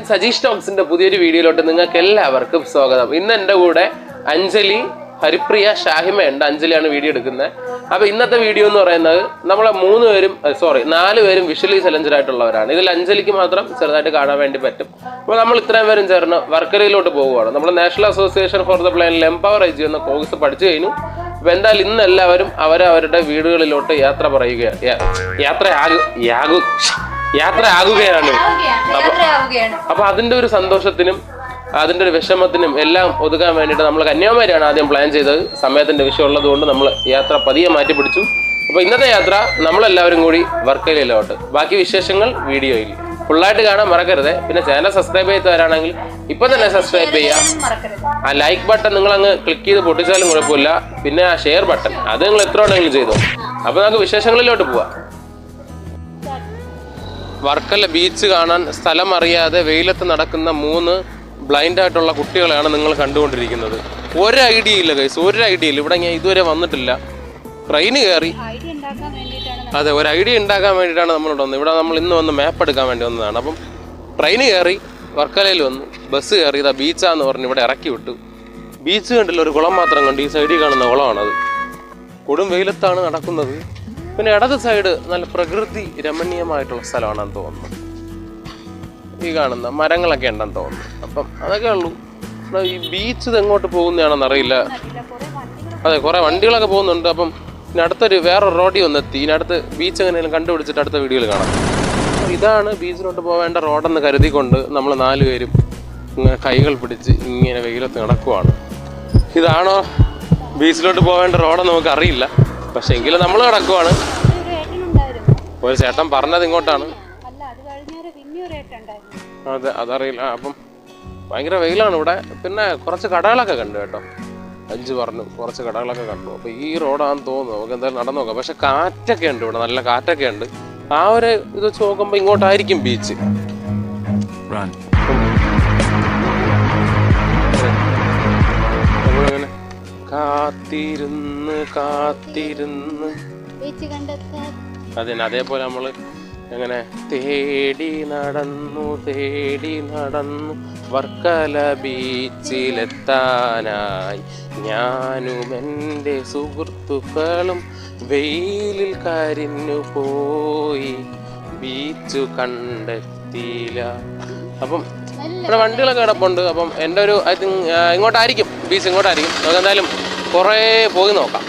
സജീഷ് ടോക്സിന്റെ പുതിയൊരു വീഡിയോയിലോട്ട് നിങ്ങൾക്ക് എല്ലാവർക്കും സ്വാഗതം. ഇന്ന് എന്റെ കൂടെ അഞ്ജലി ഹരിപ്രിയ ഷാഹിമ ഉണ്ട്. അഞ്ജലിയാണ് വീഡിയോ എടുക്കുന്നത്. അപ്പൊ ഇന്നത്തെ വീഡിയോ എന്ന് പറയുന്നത് നമ്മളെ മൂന്ന് പേരും സോറി നാല് പേരും വിഷ്വലി ചലഞ്ചർ ആയിട്ടുള്ളവരാണ്. ഇതിൽ അഞ്ജലിക്ക് മാത്രം ചെറുതായിട്ട് കാണാൻ വേണ്ടി പറ്റും. അപ്പോൾ നമ്മൾ ഇത്രയും പേരും ചേർന്ന് വർക്കരയിലോട്ട് പോവുകയാണ്. നമ്മൾ നാഷണൽ അസോസിയേഷൻ ഫോർ ദ പ്ലാനിൽ എംപവർ ഐ ജി എന്ന കോഴ്സ് പഠിച്ചു കഴിഞ്ഞു. അപ്പൊ എന്തായാലും ഇന്ന് എല്ലാവരും അവരവരുടെ വീടുകളിലോട്ട് യാത്ര പറയുകയാണ് യാത്രയാകും യാകു യാത്ര ആകുകയാണ് അപ്പൊ അതിന്റെ ഒരു സന്തോഷത്തിനും അതിന്റെ ഒരു വിഷമത്തിനും എല്ലാം ഒതുക്കാൻ വേണ്ടിയിട്ട് നമ്മൾ കന്യാകുമാരിയാണ് ആദ്യം പ്ലാൻ ചെയ്തത്. സമയത്തിന്റെ വിഷയം ഉള്ളത് കൊണ്ട് നമ്മൾ യാത്ര പതിയെ മാറ്റി പിടിച്ചു. അപ്പൊ ഇന്നത്തെ യാത്ര നമ്മളെല്ലാവരും കൂടി വർക്കലയിലോട്ട്. ബാക്കി വിശേഷങ്ങൾ വീഡിയോയിൽ. ഫുള്ളായിട്ട് കാണാൻ മറക്കരുത്. പിന്നെ ചാനൽ സബ്സ്ക്രൈബ് ചെയ്തവരാണെങ്കിൽ ഇപ്പൊ തന്നെ സബ്സ്ക്രൈബ് ചെയ്യാം. ആ ലൈക്ക് ബട്ടൺ നിങ്ങൾ അങ്ങ് ക്ലിക്ക് ചെയ്ത് പൊട്ടിച്ചാലും കുഴപ്പമില്ല. പിന്നെ ആ ഷെയർ ബട്ടൺ അത് നിങ്ങൾ എത്ര വേണമെങ്കിലും ചെയ്തോ. അപ്പൊ നമുക്ക് വിശേഷങ്ങളിലോട്ട് പോവാം. വർക്കല ബീച്ച് കാണാൻ സ്ഥലം അറിയാതെ വെയിലത്ത് നടക്കുന്ന മൂന്ന് ബ്ലൈൻഡ് ആയിട്ടുള്ള കുട്ടികളെയാണ് നിങ്ങൾ കണ്ടുകൊണ്ടിരിക്കുന്നത്. ഒരു ഐഡിയ ഇല്ല കൈസ് ഒരു ഐഡിയ ഇല്ല. ഇവിടെ ഞാൻ ഇതുവരെ വന്നിട്ടില്ല. ട്രെയിന് കയറി. അതെ ഒരു ഐഡിയ ഉണ്ടാക്കാൻ വേണ്ടിയിട്ടാണ് നമ്മളിവിടെ വന്നത്. ഇവിടെ നമ്മൾ ഇന്ന് വന്ന് മാപ്പ് എടുക്കാൻ വേണ്ടി വന്നതാണ്. അപ്പം ട്രെയിന് കയറി വർക്കലയിൽ വന്നു. ബസ് കയറി ഇതാ ബീച്ചാന്ന് പറഞ്ഞ് ഇവിടെ ഇറക്കി വിട്ടു. ബീച്ച് കണ്ടില്ല ഒരു കുളം മാത്രം കണ്ടു ഈ സൈഡിൽ കാണുന്ന കുളമാണത്. കൊടും വെയിലത്താണ് നടക്കുന്നത്. പിന്നെ ഇടത് സൈഡ് നല്ല പ്രകൃതി രമണീയമായിട്ടുള്ള സ്ഥലമാണെന്ന് തോന്നുന്നു. ഈ കാണുന്ന മരങ്ങളൊക്കെ ഉണ്ടെന്ന് തോന്നുന്നു. അപ്പം അതൊക്കെ ഉള്ളൂ. ഈ ബീച്ച് ഇത് എങ്ങോട്ട് പോകുന്നതാണെന്ന് അറിയില്ല. അതെ കുറെ വണ്ടികളൊക്കെ പോകുന്നുണ്ട്. അപ്പം ഇനി അടുത്തൊരു വേറെ റോഡിൽ വന്നെത്തി ഇനി അടുത്ത് ബീച്ച് എങ്ങനെയും കണ്ടുപിടിച്ചിട്ട് അടുത്ത വീഡിയോയിൽ കാണാം. ഇതാണ് ബീച്ചിലോട്ട് പോവേണ്ട റോഡെന്ന് കരുതിക്കൊണ്ട് നമ്മൾ നാലുപേരും കൈകൾ പിടിച്ച് ഇങ്ങനെ വെയിലത്ത് നടക്കുവാണ്. ഇതാണോ ബീച്ചിലോട്ട് പോവേണ്ട റോഡെന്ന് നമുക്ക് അറിയില്ല. പക്ഷെ എങ്കിലും നമ്മൾ കിടക്കുവാണ്. ഒരു ചേട്ടൻ പറഞ്ഞത് ഇങ്ങോട്ടാണ്. അത് അതറിയില്ല. അപ്പം ഭയങ്കര വെയിലാണ് ഇവിടെ. പിന്നെ കുറച്ച് കടകളൊക്കെ കണ്ടു കേട്ടോ. അഞ്ച് പറഞ്ഞു കുറച്ച് കടകളൊക്കെ കണ്ടു. അപ്പൊ ഈ റോഡാണെന്ന് തോന്നുന്നു. നമുക്ക് എന്തായാലും നടന്നു നോക്കാം. പക്ഷെ കാറ്റൊക്കെ ഉണ്ട് ഇവിടെ. നല്ല കാറ്റൊക്കെ ഉണ്ട്. ആ ഒരു ഇത് വെച്ച് നോക്കുമ്പോൾ ഇങ്ങോട്ടായിരിക്കും ബീച്ച്. കാത്തിരുന്ന് കാത്തിരുന്ന്. ബീച്ച് കണ്ടെത്താൻ. അതിന് അതേപോലെ നമ്മൾ എങ്ങനെ? തേടി നടന്നു തേടി നടന്നു വർക്കല ബീച്ചിലെത്താനായി. ഞാനും എന്റെ സുഹൃത്തുക്കളും വെയിലിൽ കരിഞ്ഞു പോയി. ബീച്ചു കണ്ടെത്തിയില്ല. അപ്പം ഇവിടെ വണ്ടികളൊക്കെ കിടപ്പുണ്ട് അപ്പം എന്റെ ഒരു ഐ തിങ്ക് ഇങ്ങോട്ടായിരിക്കും. ബീച്ച് ഇങ്ങോട്ടായിരിക്കും. നമുക്ക് എന്തായാലും കുറേ പോയി നോക്കാം.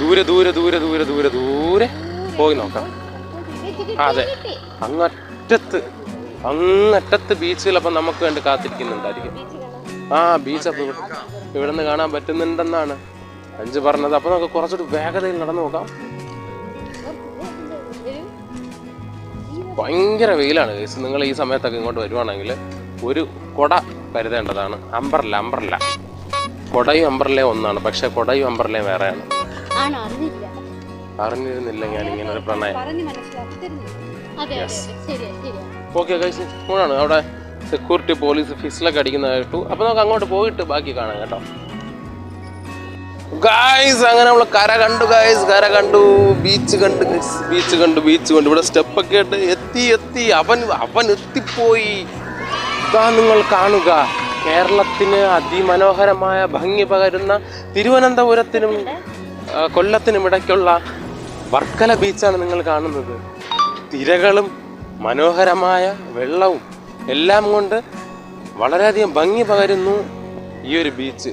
ദൂരെ ദൂരെ ദൂരെ ദൂരെ ദൂരെ ദൂരെ പോയി നോക്കാം. അതെ. അങ്ങറ്റത്ത് അങ്ങറ്റത്ത് ബീച്ചിൽ അപ്പം നമുക്ക് വേണ്ടി കാത്തിരിക്കുന്നുണ്ടായിരിക്കും. ആ ബീച്ച് അപ്പം ഇവിടെ നിന്ന് കാണാൻ പറ്റുന്നുണ്ടെന്നാണ് അഞ്ച് പറഞ്ഞത്. അപ്പം നമുക്ക് കുറച്ചൊരു വേഗതയിൽ നടന്നു നോക്കാം. ഭയങ്കര വെയിലാണ്. നിങ്ങൾ ഈ സമയത്തൊക്കെ ഇങ്ങോട്ട് വരുവാണെങ്കിൽ ഒരു കൊട കരുതേണ്ടതാണ്. അമ്പർല അമ്പർല കൊടയും അമ്പർലയും ഒന്നാണ്. പക്ഷെ കൊടയും അമ്പർലയും വേറെയാണ്. അറിഞ്ഞിരുന്നില്ല ഞാൻ ഇങ്ങനെ ഒരു പ്രണയം. ഓക്കെ കഴിച്ച് മൂന്നാണ് അവിടെ സെക്യൂരിറ്റി പോലീസ് ഫിസിലൊക്കെ അടിക്കുന്ന കേട്ടു. അപ്പൊ നമുക്ക് അങ്ങോട്ട് പോയിട്ട് ബാക്കി കാണാം കേട്ടോ. ഗായ്സ് അങ്ങനെ നമ്മൾ കര കണ്ടു ഗായ്സ് കര കണ്ടു. ബീച്ച് കണ്ടു ബീച്ച് കണ്ടു ബീച്ച് കണ്ടു. ഇവിടെ സ്റ്റെപ്പൊക്കെ ഇട്ട് എത്തി എത്തി. അവൻ അവൻ എത്തിപ്പോയി. ഇതാ നിങ്ങൾ കാണുക. കേരളത്തിന് അതിമനോഹരമായ ഭംഗി പകരുന്ന തിരുവനന്തപുരത്തിനും കൊല്ലത്തിനും ഇടയ്ക്കുള്ള വർക്കല ബീച്ചാണ് നിങ്ങൾ കാണുന്നത്. തിരകളും മനോഹരമായ വെള്ളവും എല്ലാം കൊണ്ട് വളരെയധികം ഭംഗി പകരുന്നു ഈ ഒരു ബീച്ച്.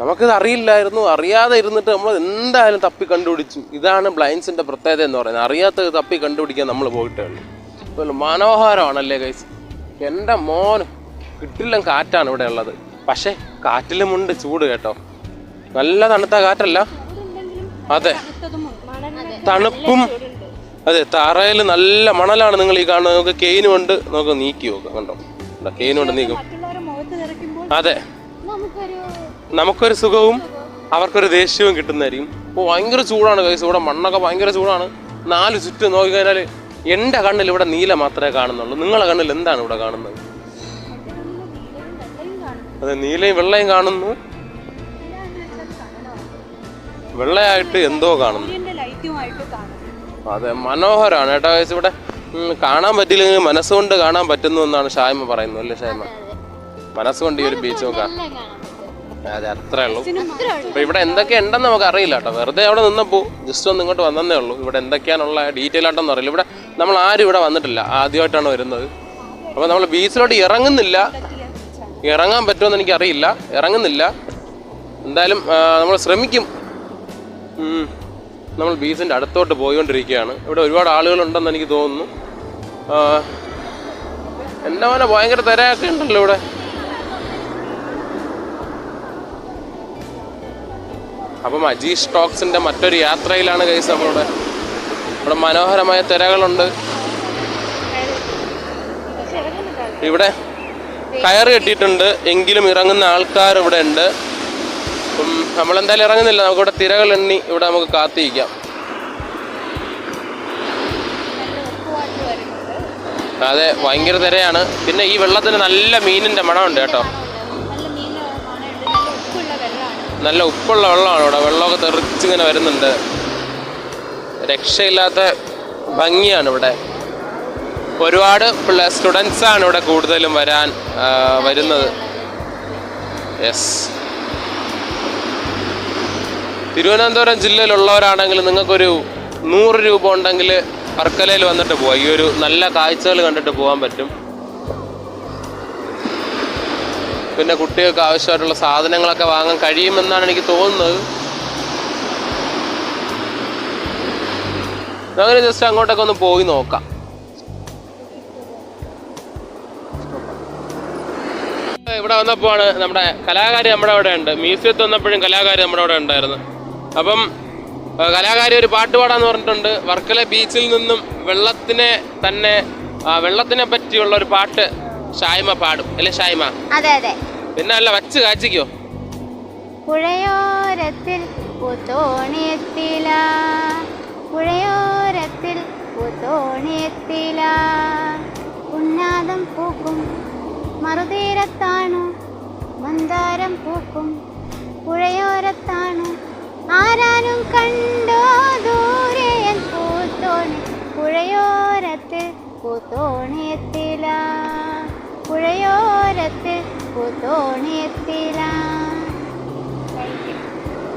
നമുക്കിത് അറിയില്ലായിരുന്നു. അറിയാതെ ഇരുന്നിട്ട് നമ്മൾ എന്തായാലും തപ്പി കണ്ടുപിടിച്ചു. ഇതാണ് ബ്ലൈൻസിന്റെ പ്രത്യേകത എന്ന് പറയുന്നത്. അറിയാത്തത് തപ്പി കണ്ടുപിടിക്കാൻ നമ്മൾ പോയിട്ടേ ഉള്ളൂ. മനോഹരമാണല്ലേ ഗൈസ് എന്റെ മോൻ കിട്ടില്ല കാറ്റാണ് ഇവിടെ ഉള്ളത്. പക്ഷേ കാറ്റിലുമുണ്ട് ചൂട് കേട്ടോ. നല്ല തണുത്ത കാറ്റല്ല. അതെ. തണുപ്പും അതെ തറയിൽ നല്ല മണലാണ് നിങ്ങൾ ഈ കാണുന്നത്. നമുക്ക് കെയിന് കൊണ്ട് നമുക്ക് നീക്കി നോക്കാം കണ്ടോ? കെയിനുണ്ട് നീക്കും. അതെ. നമുക്കൊരു സുഖവും അവർക്കൊരു ദേഷ്യവും കിട്ടുന്നതായിരിക്കും. ഇപ്പോൾ ഭയങ്കര ചൂടാണ് കൈസ് ഇവിടെ മണ്ണൊക്കെ ഭയങ്കര ചൂടാണ്. നാല് ചുറ്റും നോക്കിക്കഴിഞ്ഞാൽ എന്റെ കണ്ണിൽ ഇവിടെ നീല മാത്രമേ കാണുന്നുള്ളൂ. നിങ്ങളെ കണ്ണിൽ എന്താണ് ഇവിടെ കാണുന്നത്? അതെ നീലയും വെള്ളയും കാണുന്നു. വെള്ളയായിട്ട് എന്തോ കാണുന്നു. അതെ മനോഹരമാണ് കേട്ടോ വയസ്സ് ഇവിടെ. കാണാൻ പറ്റില്ലെങ്കിൽ മനസ്സുകൊണ്ട് കാണാൻ പറ്റുന്നു എന്നാണ് ഷായ്മ പറയുന്നു അല്ലേ ഷായ്മ? മനസ്സുകൊണ്ട് ഈ ഒരു ബീച്ച് നോക്കാം. അതെ അത്രേ ഉള്ളൂ. അപ്പൊ ഇവിടെ എന്തൊക്കെ ഉണ്ടെന്ന് നമുക്ക് അറിയില്ല കേട്ടോ. വെറുതെ അവിടെ നിന്നപ്പോ ജസ്റ്റ് ഒന്ന് ഇങ്ങോട്ട് വന്നേ ഉള്ളൂ. ഇവിടെ എന്തൊക്കെയാണുള്ള ഡീറ്റെയിൽ ആയിട്ടൊന്നും അറിയില്ല. ഇവിടെ നമ്മൾ ആരും ഇവിടെ വന്നിട്ടില്ല ആദ്യമായിട്ടാണ് വരുന്നത്. അപ്പൊ നമ്മൾ ബീച്ചിലോട്ട് ഇറങ്ങുന്നില്ല. ഇറങ്ങാൻ പറ്റുമെന്ന് എനിക്ക് അറിയില്ല ഇറങ്ങുന്നില്ല. എന്തായാലും നമ്മൾ ശ്രമിക്കും. നമ്മൾ ബീച്ചിന്റെ അടുത്തോട്ട് പോയിക്കൊണ്ടിരിക്കുകയാണ്. ഇവിടെ ഒരുപാട് ആളുകളുണ്ടെന്ന് എനിക്ക് തോന്നുന്നു. എന്റെ മോനെ ഭയങ്കര തിരയൊക്കെ ഉണ്ടല്ലോ ഇവിടെ. അപ്പം അജീഷ് ടോക്സിന്റെ മറ്റൊരു യാത്രയിലാണ് കൈസ് നമ്മളിവിടെ ഇവിടെ മനോഹരമായ തിരകളുണ്ട്. ഇവിടെ കയറ് കെട്ടിയിട്ടുണ്ട്. എങ്കിലും ഇറങ്ങുന്ന ആൾക്കാർ ഇവിടെ ഉണ്ട്. അപ്പം നമ്മളെന്തായാലും ഇറങ്ങുന്നില്ല. നമുക്കിവിടെ തിരകൾ എണ്ണി ഇവിടെ നമുക്ക് കാത്തിരിക്കാം. അതെ ഭയങ്കര തിരയാണ്. പിന്നെ ഈ വെള്ളത്തിന് നല്ല മീനിന്റെ മണമുണ്ട് കേട്ടോ. നല്ല ഉപ്പുള്ള വെള്ളമാണ് ഇവിടെ. വെള്ളമൊക്കെ തെറിച്ചിങ്ങനെ വരുന്നുണ്ട്. രക്ഷയില്ലാത്ത ഭംഗിയാണ് ഇവിടെ. ഒരുപാട് സ്റ്റുഡൻസാണ് ഇവിടെ കൂടുതലും വരാൻ വരുന്നത്. യെസ് തിരുവനന്തപുരം ജില്ലയിലുള്ളവരാണെങ്കിൽ നിങ്ങൾക്കൊരു നൂറ് രൂപ ഉണ്ടെങ്കിൽ വർക്കലയിൽ വന്നിട്ട് പോവാം. ഈ ഒരു നല്ല കാഴ്ചകൾ കണ്ടിട്ട് പോകാൻ പറ്റും. പിന്നെ കുട്ടികൾക്ക് ആവശ്യമായിട്ടുള്ള സാധനങ്ങളൊക്കെ വാങ്ങാൻ കഴിയുമെന്നാണ് എനിക്ക് തോന്നുന്നത്. അങ്ങനെ ജസ്റ്റ് അങ്ങോട്ടൊക്കെ ഒന്ന് പോയി നോക്കാം. ഇവിടെ വന്നപ്പോഴാണ് നമ്മുടെ കലാകാരി നമ്മുടെ അവിടെ ഉണ്ട്. മ്യൂസിയത്തിൽ വന്നപ്പോഴും കലാകാരി നമ്മുടെ അവിടെ ഉണ്ടായിരുന്നു. അപ്പം കലാകാരി ഒരു പാട്ട് പാടാന്ന് പറഞ്ഞിട്ടുണ്ട്. വർക്കല ബീച്ചിൽ നിന്നും വെള്ളത്തിനെ തന്നെ വെള്ളത്തിനെ പറ്റിയുള്ള ഒരു പാട്ട് ഷായ്മ പാടും. അല്ലേ ഷായ്മ? അതെ അതെ. പിന്നെ അല്ല വച്ച് കാച്ചിക്കോ. പുഴയോരത്തിൽ പുഴയോരത്തിൽ പൂത്തോണിയത്തില ഉന്നാദം പൂക്കും മറുതീരത്താണു മന്ദാരം പൂക്കും പുഴയോരത്താണു. ആരാനും കണ്ടോ ദൂരെയൻ പൂത്തോണി പുഴയോരത്തിൽ പൂത്തോണിയത്തില പുഴയോരത്തിൽ പൂത്തോണിയെത്തില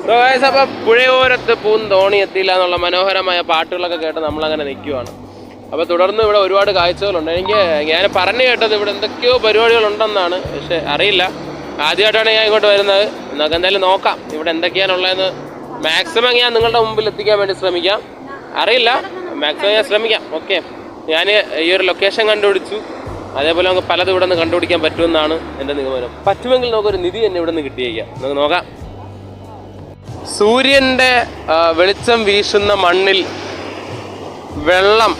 അപ്പൊ പുഴയോരത്ത് പൂന്തോണി എത്തിയില്ല എന്നുള്ള മനോഹരമായ പാട്ടുകളൊക്കെ കേട്ട് നമ്മളങ്ങനെ നിൽക്കുവാണ്. അപ്പോൾ തുടർന്ന് ഇവിടെ ഒരുപാട് കാഴ്ചകളുണ്ട്. എനിക്ക് ഞാൻ പറഞ്ഞു കേട്ടത് ഇവിടെ എന്തൊക്കെയോ പരിപാടികളുണ്ടെന്നാണ് പക്ഷെ അറിയില്ല. ആദ്യമായിട്ടാണ് ഞാൻ ഇങ്ങോട്ട് വരുന്നത്. നമുക്ക് എന്തായാലും നോക്കാം ഇവിടെ എന്തൊക്കെയാണുള്ളതെന്ന്. മാക്സിമം ഞാൻ നിങ്ങളുടെ മുമ്പിൽ എത്തിക്കാൻ വേണ്ടി ശ്രമിക്കാം. അറിയില്ല. മാക്സിമം ഞാൻ ശ്രമിക്കാം. ഓക്കെ ഞാൻ ഈ ഒരു ലൊക്കേഷൻ കണ്ടുപിടിച്ചു. അതേപോലെ നമുക്ക് പലതും ഇവിടെ നിന്ന് കണ്ടുപിടിക്കാൻ പറ്റുമെന്നാണ് എന്റെ നിഗമനം. പറ്റുമെങ്കിൽ നമുക്കൊരു നിധി തന്നെ ഇവിടെ നിന്ന് കിട്ടിയേക്കാം. നമുക്ക് നോക്കാം. സൂര്യന്റെ ആ, വെളിച്ചം വീശുന്ന മണ്ണിൽ വെള്ളം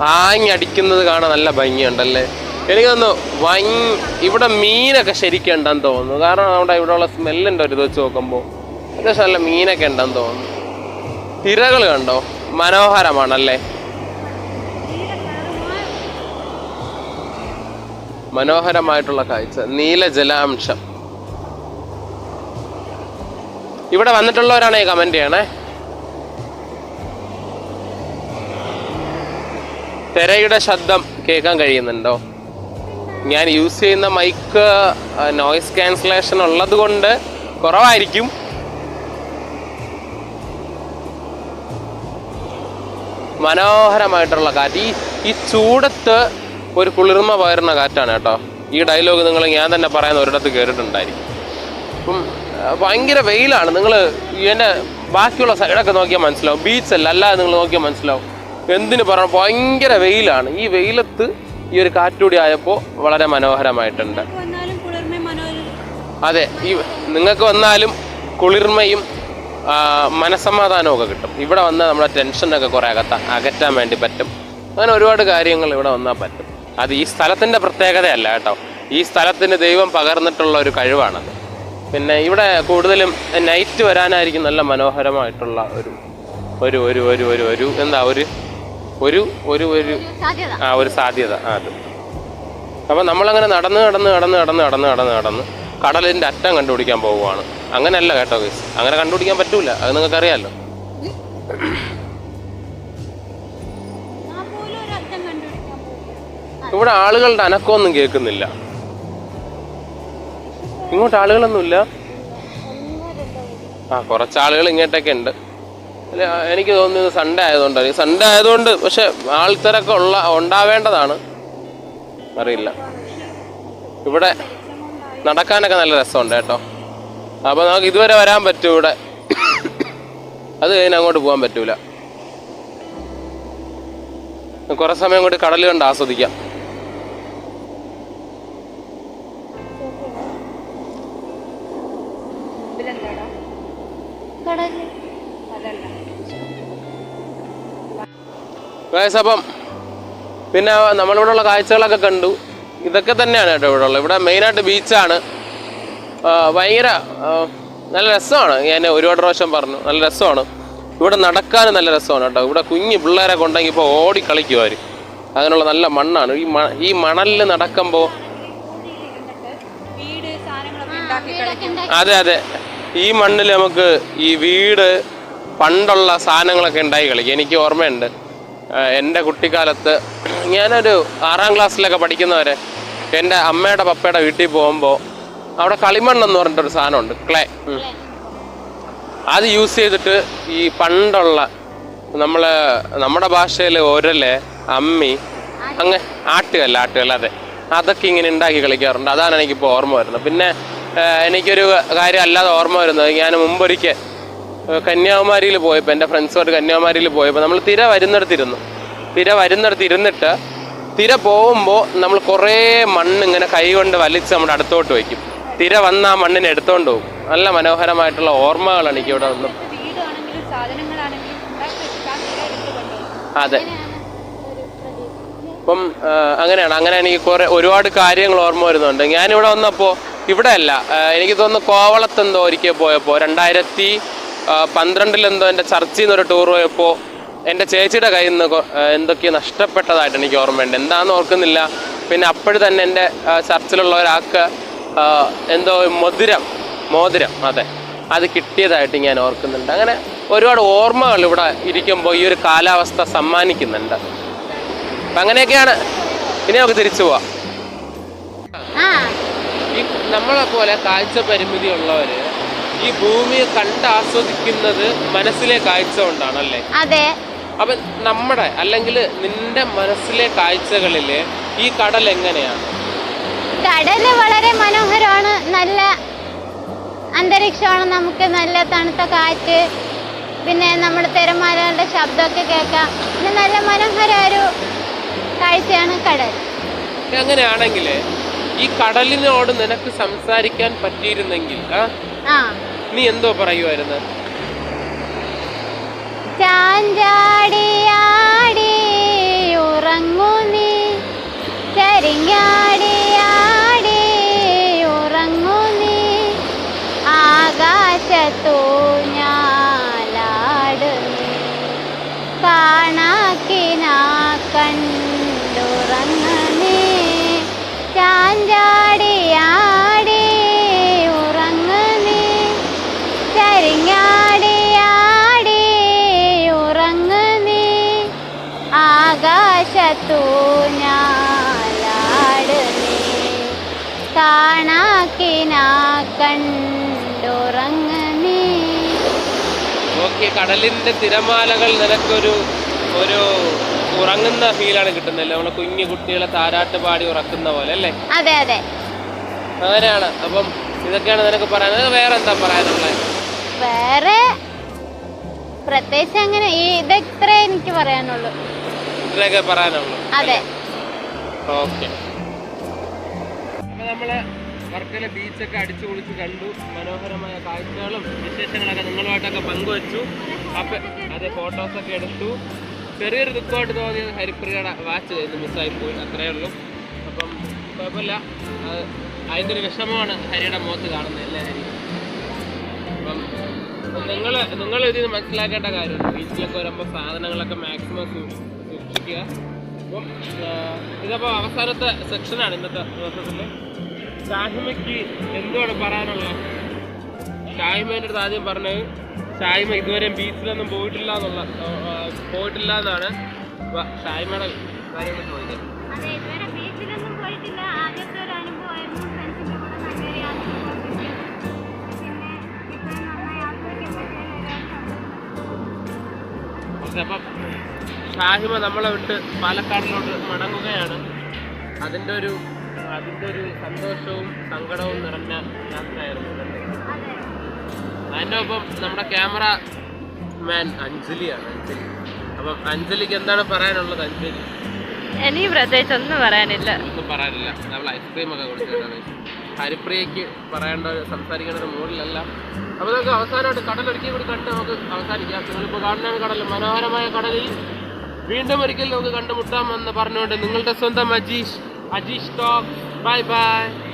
ആഞ്ഞടിക്കുന്നത് കാണാൻ നല്ല ഭംഗിയുണ്ടല്ലേ? എനിക്ക് തോന്നുന്നു വൈ ഇവിടെ മീനൊക്കെ ശരിക്കും ഉണ്ടെന്ന് തോന്നുന്നു. കാരണം നമ്മുടെ ഇവിടെയുള്ള സ്മെല്ലുണ്ട് ഒരു വെച്ച് നോക്കുമ്പോൾ അത്യാവശ്യം നല്ല മീനൊക്കെ ഉണ്ടെന്ന് തോന്നുന്നു. തിരകൾ കണ്ടോ? മനോഹരമാണല്ലേ? മനോഹരമായിട്ടുള്ള കാഴ്ച. നീല ജലാംശം ഇവിടെ വന്നിട്ടുള്ളവരാണ് കമന്റ് ചെയ്യണേ. തിരയുടെ ശബ്ദം കേൾക്കാൻ കഴിയുന്നുണ്ടോ? ഞാൻ യൂസ് ചെയ്യുന്ന മൈക്ക് നോയിസ് ക്യാൻസലേഷൻ ഉള്ളത് കൊണ്ട് കുറവായിരിക്കും. മനോഹരമായിട്ടുള്ള കാറ്റ്. ഈ ഈ ചൂടത്ത് ഒരു കുളിർമ പകരുന്ന കാറ്റാണ് കേട്ടോ. ഈ ഡയലോഗ് നിങ്ങൾ ഞാൻ തന്നെ പറയുന്ന ഒരിടത്ത് കേട്ടിട്ടുണ്ടായിരിക്കും. അപ്പം ഭയങ്കര വെയിലാണ്. നിങ്ങൾ എന്റെ ബാക്കിയുള്ള സൈഡൊക്കെ നോക്കിയാൽ മനസ്സിലാവും. ബീച്ച് അല്ല അല്ലാതെ നിങ്ങൾ നോക്കിയാൽ മനസ്സിലാവും. എന്തിനു പറഞ്ഞു ഭയങ്കര വെയിലാണ്. ഈ വെയിലത്ത് ഈ ഒരു കാറ്റുകൂടി ആയപ്പോൾ വളരെ മനോഹരമായിട്ടുണ്ട്. അതെ ഈ നിങ്ങൾക്ക് വന്നാലും കുളിർമയും മനസമാധാനവും ഒക്കെ കിട്ടും. ഇവിടെ വന്നാൽ നമ്മുടെ ടെൻഷനൊക്കെ കുറേ അകത്ത അകറ്റാൻ വേണ്ടി പറ്റും. അങ്ങനെ ഒരുപാട് കാര്യങ്ങൾ ഇവിടെ വന്നാൽ പറ്റും. അത് ഈ സ്ഥലത്തിന്റെ പ്രത്യേകതയല്ല കേട്ടോ. ഈ സ്ഥലത്തിന് ദൈവം പകർന്നിട്ടുള്ള ഒരു കഴിവാണത്. പിന്നെ ഇവിടെ കൂടുതലും നൈറ്റ് വരാനായിരിക്കും നല്ല മനോഹരമായിട്ടുള്ള ഒരു ഒരു ഒരു ഒരു ഒരു ഒരു എന്താ ഒരു ഒരു ഒരു ഒരു ആ ഒരു സാധ്യത ആ അത്. അപ്പം നമ്മളങ്ങനെ നടന്ന് നടന്ന് നടന്ന് നടന്ന് നടന്ന് നടന്ന് നടന്ന് കടലിന്റെ അറ്റം കണ്ടുപിടിക്കാൻ പോവുകയാണ്. അങ്ങനെയല്ല കേട്ടോ കേസ് അങ്ങനെ കണ്ടുപിടിക്കാൻ പറ്റൂല. അത് നിങ്ങൾക്കറിയാമല്ലോ ഇവിടെ ആളുകളുടെ അനക്കമൊന്നും കേൾക്കുന്നില്ല. ഇങ്ങോട്ട് ആളുകളൊന്നുമില്ല. ആ കുറച്ചാളുകൾ ഇങ്ങോട്ടൊക്കെ ഉണ്ട്. അല്ല, എനിക്ക് തോന്നുന്നു സൺഡേ ആയതുകൊണ്ട് സൺഡേ ആയതുകൊണ്ട് പക്ഷെ ആൾത്തിരക്ക് ഉള്ള ഉണ്ടാവേണ്ടതാണ്. അറിയില്ല. ഇവിടെ നടക്കാനൊക്കെ നല്ല രസമുണ്ട് കേട്ടോ. അപ്പോൾ നമുക്ക് ഇതുവരെ വരാൻ പറ്റും ഇവിടെ. അത് കഴിഞ്ഞ് അങ്ങോട്ട് പോകാൻ പറ്റൂല. കുറേ സമയം കൂടി കടൽ കണ്ട് ആസ്വദിക്കാം. അതല്ല. അപ്പം പിന്നെ നമ്മളിവിടെ ഉള്ള കാഴ്ചകളൊക്കെ കണ്ടു. ഇതൊക്കെ തന്നെയാണ് കേട്ടോ ഇവിടെ ഉള്ളത് ഇവിടെ മെയിനായിട്ട് ബീച്ചാണ്. ഭയങ്കര നല്ല രസമാണ്. ഞാൻ ഒരുപാട് പ്രാവശ്യം പറഞ്ഞു. നല്ല രസമാണ്. ഇവിടെ നടക്കാനും നല്ല രസമാണ് കേട്ടോ. ഇവിടെ കുഞ്ഞു പിള്ളേരെ കൊണ്ടെങ്കിൽ ഇപ്പോൾ ഓടി കളിക്കും അവർ അങ്ങനെയുള്ള നല്ല മണ്ണാണ്. ഈ മ ഈ മണലിൽ നടക്കുമ്പോൾ വീട് സാധനങ്ങളൊക്കെ ഉണ്ടാക്കി അതെ അതെ. ഈ മണ്ണിൽ നമുക്ക് ഈ വീട് പണ്ടുള്ള സാധനങ്ങളൊക്കെ ഉണ്ടായി കളിക്കും. എനിക്ക് ഓർമ്മയുണ്ട്. എന്റെ കുട്ടിക്കാലത്ത് ഞാനൊരു ആറാം ക്ലാസ്സിലൊക്കെ പഠിക്കുന്നവരെ എന്റെ അമ്മയുടെ പപ്പയുടെ വീട്ടിൽ പോകുമ്പോൾ അവിടെ കളിമണ്ണെന്ന് പറഞ്ഞിട്ടൊരു സാധനമുണ്ട്. ക്ലേ. അത് യൂസ് ചെയ്തിട്ട് ഈ പണ്ടുള്ള നമ്മൾ നമ്മുടെ ഭാഷയിൽ ഒരൽ അമ്മി അങ്ങ് ആട്ടുകല്ല ആട്ടുകല്ല അതെ. അതൊക്കെ ഇങ്ങനെ ഉണ്ടാക്കി കളിക്കാറുണ്ട്. അതാണ് എനിക്കിപ്പോൾ ഓർമ്മ വരുന്നത്. പിന്നെ എനിക്കൊരു കാര്യം അല്ലാതെ ഓർമ്മ വരുന്നത്. ഞാൻ മുമ്പൊരിക്കൽ കന്യാകുമാരിയിൽ പോയപ്പോൾ എന്റെ ഫ്രണ്ട്സുമായിട്ട് കന്യാകുമാരിയിൽ പോയപ്പോൾ നമ്മൾ തിര വരുന്നിടത്തിരുന്നു. തിര വരുന്നിടത്ത് ഇരുന്നിട്ട് തിര പോകുമ്പോൾ നമ്മൾ കുറേ മണ്ണ് ഇങ്ങനെ കൈകൊണ്ട് വലിച്ച് നമ്മുടെ അടുത്തോട്ട് വയ്ക്കും. തിര വന്ന് ആ മണ്ണിനെ എടുത്തോണ്ട് പോകും. നല്ല മനോഹരമായിട്ടുള്ള ഓർമ്മകളാണ് എനിക്ക് ഇവിടെ വന്നു അതെ. ഇപ്പം അപ്പം അങ്ങനെയാണ്. അങ്ങനെ എനിക്ക് കുറേ ഒരുപാട് കാര്യങ്ങൾ ഓർമ്മ വരുന്നുണ്ട്. ഞാനിവിടെ വന്നപ്പോൾ ഇവിടെ അല്ല എനിക്ക് തോന്നുന്നു കോവളത്തെന്തോ ഒരിക്കൽ പോയപ്പോൾ രണ്ടായിരത്തി പന്ത്രണ്ടിലെന്തോ എന്റെ ചർച്ചിൽ നിന്നൊരു ടൂർ പോയപ്പോൾ എന്റെ ചേച്ചിയുടെ കയ്യിൽ നിന്ന് എന്തൊക്കെയോ നഷ്ടപ്പെട്ടതായിട്ട് എനിക്ക് ഓർമ്മയുണ്ട്. എന്താണെന്ന് ഓർക്കുന്നില്ല. പിന്നെ അപ്പോഴും തന്നെ എന്റെ ചർച്ചിലുള്ള ഒരാൾക്ക് എന്തോ മധുരം മോതിരം അതെ അത് കിട്ടിയതായിട്ട് ഞാൻ ഓർക്കുന്നുണ്ട്. അങ്ങനെ ഒരുപാട് ഓർമ്മകൾ ഇവിടെ ഇരിക്കുമ്പോൾ ഈ ഒരു കാലാവസ്ഥ സമ്മാനിക്കുന്നുണ്ട്. അങ്ങനെയൊക്കെയാണ് ഇനി നമുക്ക് തിരിച്ചു പോവാം. ആ ഈ നമ്മളെ പോലെ കാഴ്ച പരിമിതി ഉള്ളവര് ഈ ഭൂമിയെ കണ്ട് ആസ്വദിക്കുന്നത് മനസ്സിലെ കാഴ്ച കൊണ്ടാണല്ലേ? അതെ. അപ്പൊ നമ്മുടെ അല്ലെങ്കിൽ നിന്റെ മനസ്സിലെ കാഴ്ചകളിൽ ഈ കടൽ എങ്ങനെയാണ്? കടൽ വളരെ മനോഹരമാണ്. നല്ല അന്തരീക്ഷമാണ്. നമുക്ക് നല്ല തണുത്ത കാറ്റ് പിന്നെ നമ്മുടെ തിരമാലകളുടെ ശബ്ദമൊക്കെ കേൾക്കാം. പിന്നെ നല്ല മനോഹര ഒരു കാഴ്ചയാണ് കടൽ. അങ്ങനെയാണെങ്കിൽ ഈ കടലിനോട് നിനക്ക് സംസാരിക്കാൻ പറ്റിയിരുന്നെങ്കിൽ നീ എന്തോ പറയുമായിരുന്നു ചാഞ്ചാടിയാടി ഉറങ്ങു നീ ചരിഞ്ഞാടിയാടി ഓക്കെ കടലിന്റെ തിരമാലകൾ നിനക്കൊരു ഒരു ഉറങ്ങുന്ന ഫീലാണ് കിട്ടുന്നല്ലേ? നമ്മളെ കുഞ്ഞു കുട്ടികളെ താരാട്ട് പാടി ഉറക്കുന്ന പോലെ അല്ലേ? അതെ അതെ. അങ്ങനെയാണ്. അപ്പം ഇതൊക്കെയാണ് നിനക്ക് പറയാനുള്ളത് വേറെ എന്താ പറയാനുള്ളത് വേറെ പ്രത്യേകിച്ച് അങ്ങനെ ഈ ഇതെത്ര എനിക്ക് പറയാനുള്ളൂ. ഇത്രയൊക്കെ പറയാനുള്ളൂ. അതെ. ഓക്കെ. നമ്മൾ വർക്കല ബീച്ചൊക്കെ അടിച്ചു പൊളിച്ച് കണ്ടു. മനോഹരമായ കാഴ്ചകളും വിശേഷങ്ങളൊക്കെ നിങ്ങളുമായിട്ടൊക്കെ പങ്കുവച്ചു. അപ്പൊ അതെ ഫോട്ടോസൊക്കെ എടുത്തു. ചെറിയൊരു ദുഃഖമായിട്ട് തോന്നിയത് ഹരിപ്രിയയുടെ വാച്ച് ചെയ്ത് മിസ്സായി പോയി അത്രയേ ഉള്ളൂ. അപ്പം കുഴപ്പമില്ല. അത് അതിന്റെ ഒരു വിഷമമാണ് ഹരിയുടെ മുഖത്ത് കാണുന്നത് അല്ലേ ഹരി? അപ്പം നിങ്ങൾ നിങ്ങൾ ഇതിന് മനസ്സിലാക്കേണ്ട കാര്യമുണ്ട്. ബീച്ചിലൊക്കെ വരുമ്പോൾ സാധനങ്ങളൊക്കെ മാക്സിമം സൂക്ഷിക്കുക. അപ്പം ഇതപ്പോൾ അവസാനത്തെ സെക്ഷനാണ് ഇന്നത്തെ ദിവസത്തിൽ ഷാഹിമയ്ക്ക് എന്തുവാണ് പറയാനുള്ളത്? ഷാഹിമേന്റെ അടുത്ത് ആദ്യം പറഞ്ഞത് ഷാഹിമ ഇതുവരെയും ബീച്ചിലൊന്നും പോയിട്ടില്ല എന്നുള്ള പോയിട്ടില്ല എന്നാണ് ഷാഹിമയുടെ കാര്യങ്ങൾ ചോദിച്ചത്. അപ്പം ഷാഹിമ നമ്മളെ വിട്ട് പാലക്കാടിലോട്ട് മടങ്ങുകയാണ്. അതിന്റെ ഒരു അതിന്റെ ഒരു സന്തോഷവും സങ്കടവും നിറഞ്ഞ യാത്രയായിരുന്നു ഇതല്ലേ? അതിന്റെ ഒപ്പം നമ്മുടെ ക്യാമറ മാൻ അഞ്ജലിയാണ് അഞ്ജലി. അപ്പം അഞ്ജലിക്ക് എന്താണ് പറയാനുള്ളത് അഞ്ജലി? എനിക്ക് പ്രത്യേകിച്ച് ഒന്നും പറയാനില്ല. ഒന്നും പറയാനില്ല. നമ്മൾ ഐസ്ക്രീം ഒക്കെ കൊടുത്തിട്ടാണ് ഹരിപ്രിയക്ക് പറയേണ്ട സംസാരിക്കേണ്ട ഒരു മൂഡിലല്ല. അപ്പോൾ നമുക്ക് അവസാനമായിട്ട് കടലൊരിക്കൽ കൂടി കണ്ട് നമുക്ക് അവസാനിക്കാം. നിങ്ങളിപ്പോൾ കാണുന്നതാണ് കടൽ മനോഹരമായ കടലിൽ വീണ്ടും ഒരിക്കൽ നമുക്ക് കണ്ടുമുട്ടാം എന്ന് പറഞ്ഞുകൊണ്ട് നിങ്ങളുടെ സ്വന്തം അജീഷ് Adistox. Bye bye.